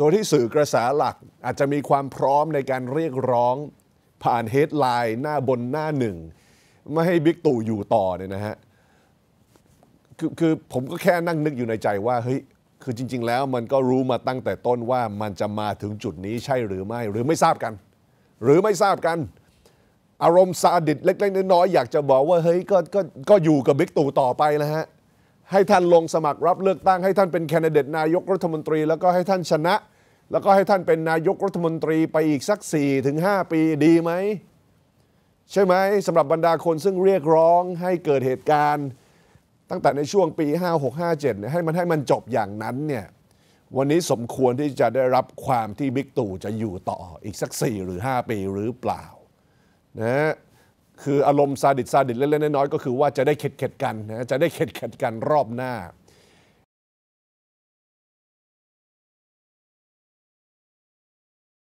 โดยที่สื่อกระแสหลักอาจจะมีความพร้อมในการเรียกร้องผ่านเฮดไลน์หน้าบนหน้าหนึ่ง ไม่ให้บิ๊กตู่อยู่ต่อเนี่ยนะฮะคือคือผมก็แค่นั่งนึกอยู่ในใจว่าเฮ้ยคือจริง ๆ แล้วมันก็รู้มาตั้งแต่ต้นว่ามันจะมาถึงจุดนี้ใช่หรือไม่หรือไม่ทราบกัน หรือไม่ทราบกัน อารมณ์ซาดิสเล็กๆน้อยๆอยากจะบอกว่าเฮ้ยก็ก็ก็อยู่กับบิ๊กตู่ต่อไปนะฮะ ให้ท่านลงสมัครรับเลือกตั้งให้ท่านเป็นแคนดิเดตนายกรัฐมนตรี แล้วก็ให้ท่านชนะ แล้วก็ให้ท่านเป็นนายกรัฐมนตรีไปอีกสัก4ถึง5ปีดีไหมใช่ไหมสำหรับบรรดาคนซึ่งเรียกร้องให้เกิดเหตุการณ์ ตั้งแต่ในช่วงปี 56-57เนี่ยให้มันให้มันจบอย่างนั้นเนี่ยวันนี้สมควรที่จะได้รับความที่บิ๊กตู่จะอยู่ต่ออีกสัก 4 หรือ 5 ปีหรือเปล่านะฮะ คืออารมณ์ซาดิสซาดิสเล็กๆน้อยๆก็คือว่าจะได้เข็ดเข็ดกันนะจะได้เข็ดเข็ดกันรอบหน้า